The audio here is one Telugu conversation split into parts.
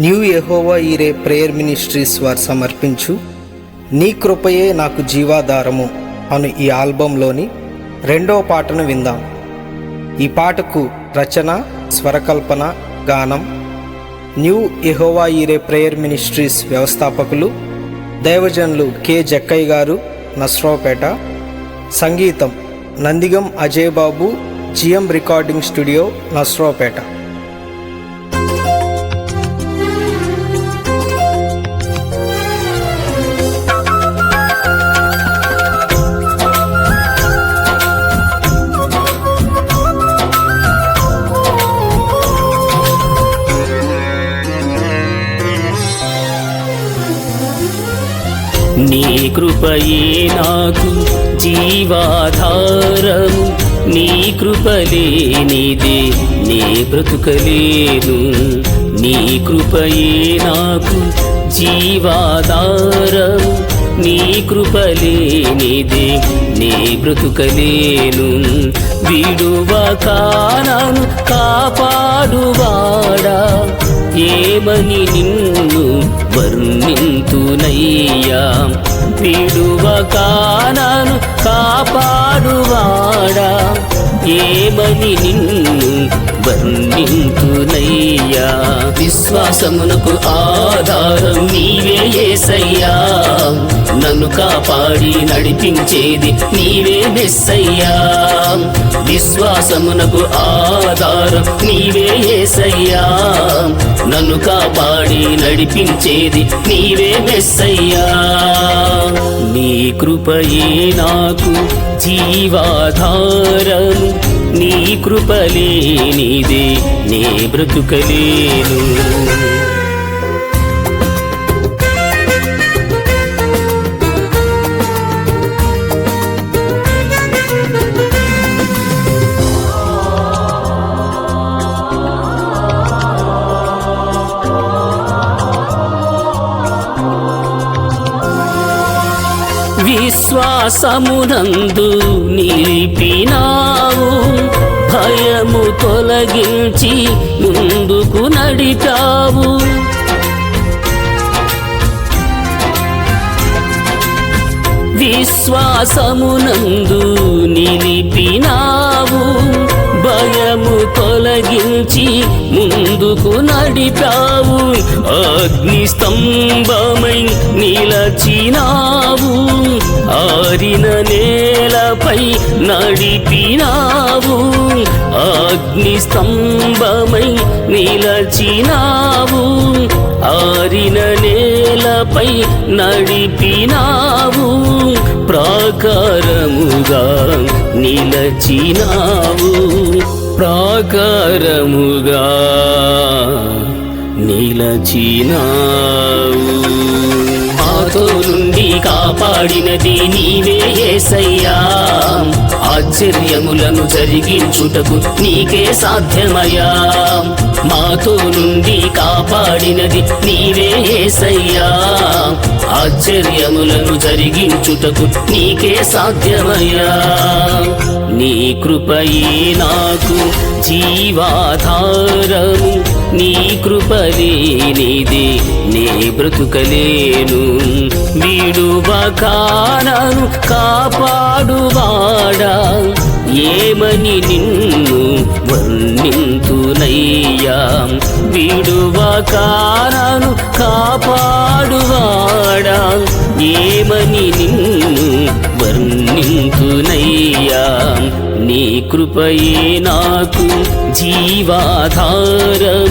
న్యూ ఎహోవా ఈరే ప్రేయర్ మినిస్ట్రీస్ వారు సమర్పించు. నీ కృపయే నాకు జీవాధారము అను ఈ ఆల్బంలోని రెండవ పాటను విందాం. ఈ పాటకు రచన స్వరకల్పన గానం. న్యూ ఎహోవా ఈరే ప్రేయర్ మినిస్ట్రీస్ వ్యవస్థాపకులు దైవజనులు కె. జక్కయ్య గారు నస్రావుపేట. సంగీతం Nandigam Ajay Babu GM recording studio Narasaraopet. నీ కృపయే నాకు జీవాధారము. నీ కృపలేనిదే నీ బ్రతుకలేను. నీ కృపయే నాకు జీవాధారము. నీ కృపలేనిదే నీ బ్రతుకలేను. విడువ నన్ను కాపాడువాడా ఏమని నిన్ను వర్ణింతునయ్యా. విడువకానను కాపాడువాడా. ఏమని నిన్ను వర్ణింతునయ్యా. విశ్వాసమునకు ఆధారం నీవే ఏసయ్యా. నన్ను కాపాడి నడిపించేది నీవే మెస్సయ్యా. విశ్వాసమునకు ఆధారం నీవే ఏసయ్యా. నన్ను కాపాడి నడిపించేది నీవే మెస్సయ్యా. నీ కృపయే నాకు జీవాధారం నీ కృపలేనిదే నీ బ్రతుకలేను. విశ్వాసమునందు నిలిపినావు. భయము తొలగించి ముందుకు నడిచావు. విశ్వాసమునందు నిలిపినావు. తొలగించి ముందుకు నడిపావు. అగ్ని స్తంభమై నిలచినావు. ఆరిన నేలపై నడిపినావు. అగ్ని స్తంభమై నిలచినావు. ఆరిన నేలపై నడిపినావు. ప్రాకారముగా నిలచినావు. ప్రాకారముగా నిలచినావు. మాతో నుండి కాపాడినది నీవే ఏసయ్యా. ఆశ్చర్యములను జరిగించుటకు నీకే సాధ్యమయ్యా. మాతో నుండి కాపాడినది నీవే ఏసయ్యా. ఆశ్చర్యములను జరిగించుటకు నీకే సాధ్యమయ్యా. నీ కృపయే నాకు జీవాధారము. నీ కృపలేనిదే నే బ్రతుకలేను. విడువకానను కాపాడువాడా. ఏమని నిన్ను వర్ణింతునయ్యా విడువకానను కాపాడువాడా. ఏమని నిన్ను వర్ణింతునయ్యా నీ కృపయే నాకు జీవాధారం.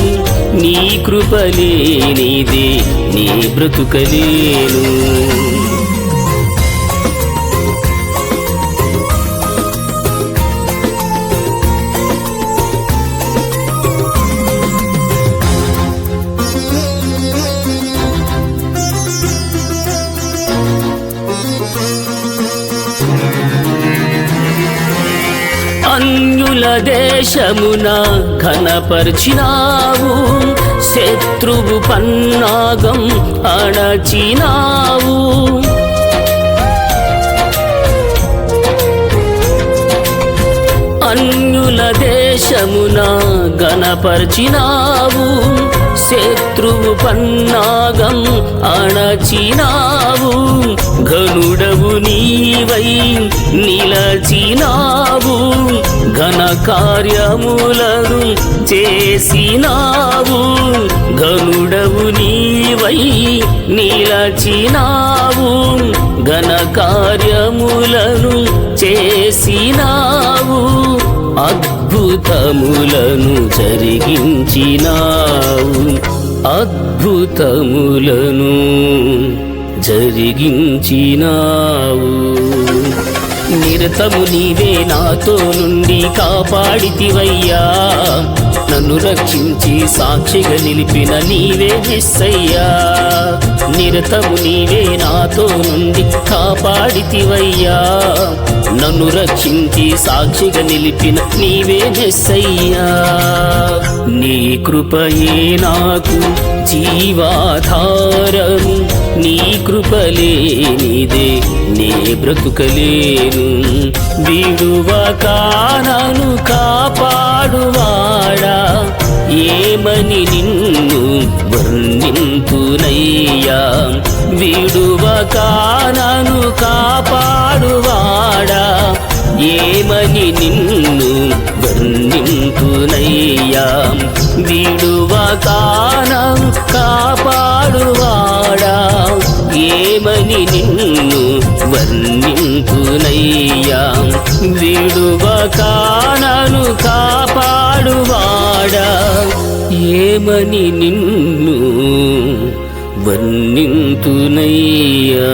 నీ కృపలేనిదే నీ బ్రతుకలేను దేశమున ఘనపరిచినావు. శత్రువు పన్నాగం అణచినావు. అన్యుల దేశమున గణపరిచినావు శత్రువు పన్నాగం అణచినావు. ఘనుడవు నీవై నిలచినావు. కార్యములను చేసినావు. గనుడవు నీవై నిలచినావు. ఘన కార్యములను చేసినావు. అద్భుతములను జరిగించినావు. అద్భుతములను జరిగించినావు. నిరతము నీవే నాతో నుండి కాపాడితివయ్యా. నన్ను రక్షించి సాక్షిగా నిలిపిన నీవే మెస్సయ్యా. నిరతము నీవే నాతో నుండి కాపాడితివయ్యా. నన్ను రక్షించి సాక్షిగా నిలిపిన నీవే నెస్సయ్యా నీ కృపయే నాకు జీవాధారము. నీ కృపలేనిదే నీ బ్రతుకలేను. విడువ నన్ను కాపాడువాడా. ఏమని నిన్ను వర్ణింతునయ్యా విడువక నన్ను కాపాడువాడా? ఏమని నిన్ను వర్ణింతునయ్యా విడువకానం కాపాడువాడా? ఏమని నిన్ను వర్ణింతునయ్యా విడువకానను కాపాడువాడా? ఏమని నిన్ను వర్ణింతునయ్యా